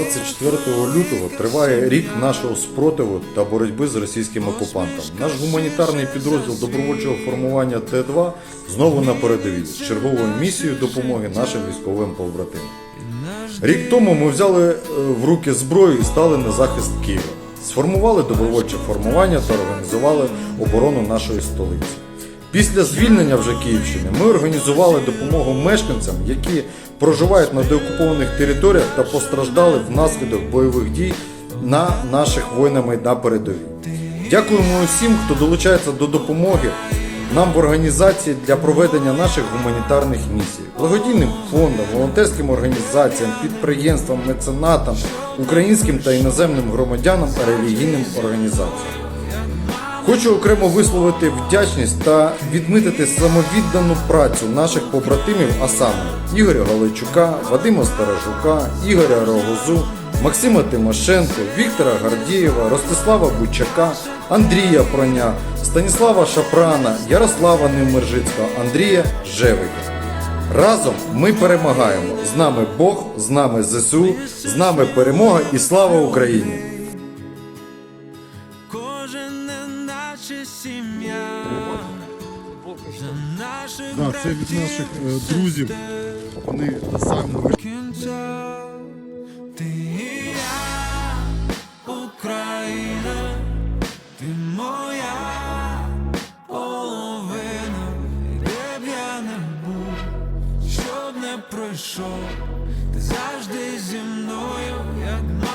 24 лютого триває рік нашого спротиву та боротьби з російським окупантом. Наш гуманітарний підрозділ добровольчого формування Т-2 знову на передовій з черговою місією допомоги нашим військовим побратимам. Рік тому ми взяли е, в руки зброю і стали на захист Києва. Сформували добровольче формування та організували оборону нашої столиці. Після звільнення вже Київщини ми організували допомогу мешканцям, які проживають на деокупованих територіях та постраждали внаслідок бойових дій на наших воїнами на передовій. Дякуємо усім, хто долучається до допомоги нам в організації для проведення наших гуманітарних місій, благодійним фондам, волонтерським організаціям, підприємствам, меценатам, українським та іноземним громадянам та релігійним організаціям. Хочу окремо висловити вдячність та відмітити самовіддану працю наших побратимів, а саме Ігоря Галайчука, Вадима Старожука, Ігоря Рогозу, Максима Тимошенко, Віктора Гардієва, Ростислава Бучака, Андрія Проня, Станіслава Шапрана, Ярослава Немержицького, Андрія Жевика. Разом ми перемагаємо. З нами Бог, з нами ЗСУ, з нами перемога і слава Україні! сім'я за наших да, це від наших е, друзів. Вони самі кінця. Ти і я, Україна, ти моя не був, щоб пройшов, ти завжди зі мною, як.